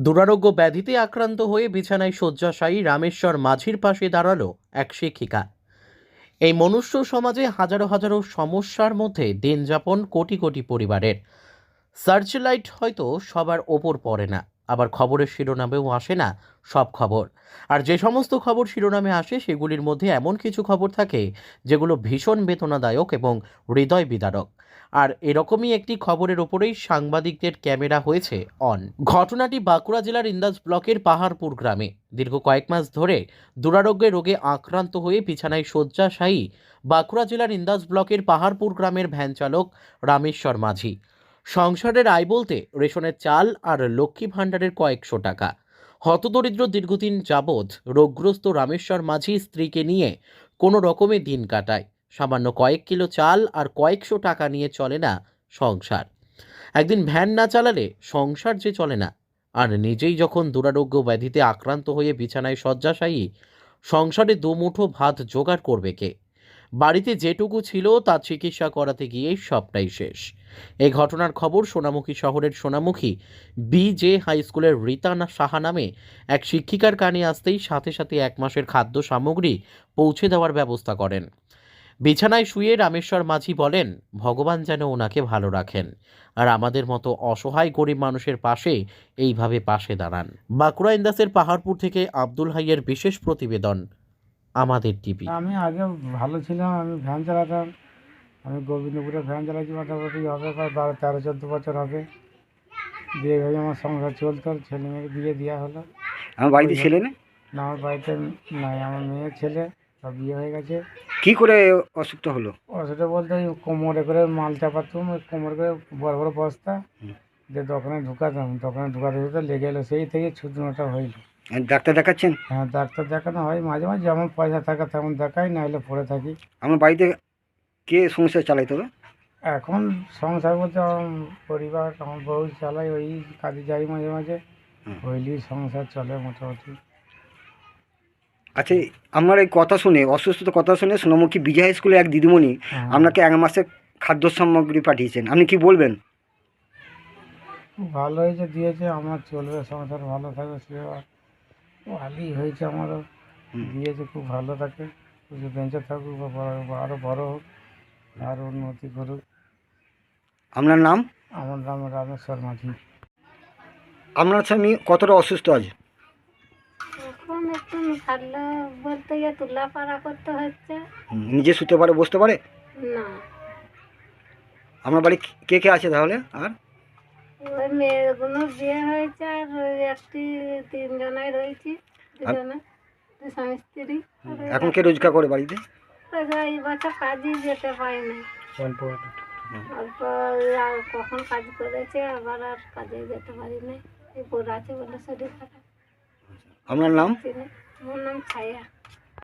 দুরারোগ্য ব্যাধিতে আক্রান্ত হয়ে বিছানায় শয্যাশায়ী রামেশ্বর মাঝির পাশে দাঁড়াল এক শিক্ষিকা। এই মনুষ্য সমাজে হাজারো হাজারো সমস্যার মধ্যে দিন যাপন কোটি কোটি পরিবারের। সার্চ লাইট হয়তো সবার ওপর পড়ে না। আবার খবরের শিরোনামেও আসে না সব খবর। আর যে সমস্ত খবর শিরোনামে আসে, সেগুলির মধ্যে এমন কিছু খবর থাকে, যেগুলো ভীষণ বেদনাদায়ক এবং হৃদয় বিদারক। আর এরকমই একটি খবরের ওপরেই সাংবাদিকদের ক্যামেরা হয়েছে অন। ঘটনাটি বাঁকুড়া জেলার ইন্দাজ ব্লকের পাহাড়পুর গ্রামে। দীর্ঘ কয়েক মাস ধরে দুরারোগ্য রোগে আক্রান্ত হয়ে বিছানায় শয্যাশায়ী বাঁকুড়া জেলার ইন্দাজ ব্লকের পাহাড়পুর গ্রামের ভ্যান চালক রামেশ্বর মাঝি। সংসারের আয় বলতে রেশনের চাল আর লক্ষ্মী ভাণ্ডারের কয়েকশো টাকা। হতদরিদ্র দীর্ঘদিন যাবৎ রোগগ্রস্ত রামেশ্বর মাঝি স্ত্রীকে নিয়ে কোনো রকমে দিন কাটায়। সামান্য কয়েক কিলো চাল আর কয়েকশো টাকা নিয়ে চলে না সংসার। একদিন ভ্যান না চালালে সংসার যে চলে না। আর নিজেই যখন দুরারোগ্য ব্যাধিতে আক্রান্ত হয়ে বিছানায় শয্যাশায়ী, সংসারে দুমুঠো ভাত জোগাড় করবে কে? বাড়িতে যেটুকু ছিল তার চিকিৎসা করাতে গিয়ে সবটাই শেষ। এই ঘটনার খবর সোনামুখী শহরের সোনামুখী বিজে হাই স্কুলের রীতা সাহা নামে এক শিক্ষিকার কানে আসতেই সাথে সাথে এক মাসের খাদ্য সামগ্রী পৌঁছে দেওয়ার ব্যবস্থা করেন। বিছানায় শুয়ে রামেশ্বর মাঝি বলেন, ভগবান যেন ওনাকে ভালো রাখেন আর আমাদের মতো অসহায় গরিব মানুষের পাশে এইভাবে পাশে দাঁড়ান। বাঁকুড়া ইন্দাসের পাহাড়পুর থেকে আব্দুল হাইয়ের বিশেষ প্রতিবেদন আমাদের টিভি। আমি আগে ভালো ছিলাম আমি ভ্যান চালাতাম আমি গোবিন্দপুরে ভ্যান চালাচ্ছি মোটামুটি হবে প্রায় বারো তেরো চোদ্দ বছর হবে। দিয়ে ভেবে আমার সংসার চলতো ছেলে মেয়েকে বিয়ে দেওয়া হলো। আমার বাড়িতে ছেলে না না আমার বাড়িতে নাই আমার মেয়ে ছেলে সব বিয়ে হয়ে গেছে। কি করে অসুখটা হলো? অসুবিধা বলতে ওই কোমরে করে মাল চাপাতাম ওই কোমরে করে বড় বড় বস্তা যে দোকানে ঢুকাতাম দোকানে ঢুকাতে ঢুকাতে লেগে এলো। সেই থেকে ছুটনোটা হইল। ডাক্তার দেখাচ্ছেন? হ্যাঁ ডাক্তার দেখানো হয়। মাঝে মাঝে যেমন পয়সা থাকে তেমন দেখাই না হলে পড়ে থাকি। আমার বাড়িতে কে সংসার চালাইতে হবে এখন সংসার বলতে আমার পরিবার আমার বউ চালাই ওই কাজে যাই মাঝে মাঝে। হুম। হইলি সংসার চলে মোটামুটি। আচ্ছা আমার এই কথা শুনে অসুস্থতার কথা শুনে সোনামুখী বিজয় স্কুলে এক দিদিমণি হ্যাঁ। আপনাকে এক মাসে খাদ্য সামগ্রী পাঠিয়েছেন। আপনি কি বলবেন? খুব ভালো হয়েছে দিয়েছে আমার চলবে সংসার ভালো থাকবে সে ভালোই হয়েছে আমারও। দিয়েছে খুব ভালো থাকে কিছু বেঁচে থাকুক বা বড়- আরও বড় হোক আরও উন্নতি করুক। আপনার নাম? আমার নাম রামেশ্বর মাঝি। আপনার স্বামী কতটা অসুস্থ আছে এখন একটু ভালো বলতে গিয়ে তুলাপাড়া করতে হচ্ছে। নিজে শুতে পারে বসতে পারে? না। আপনার বাড়ি কে কে আছে তাহলে আর? মেয়েগুলো বিয়ে হয়েছে আর একটি তিনজনাই রয়েছি দুজনে। স্বামী স্ত্রী। আর এখন কে রোজগার করে বাড়িতে? এই বছর কাজই যেতে পারি না। অল্প অল্প। আর কখন কাজ করেছে আবার আর কাজে যেতে পারি না। এই বোর আছে বলে শরীর খারাপ। আপনার নাম? আমার নাম ছায়া।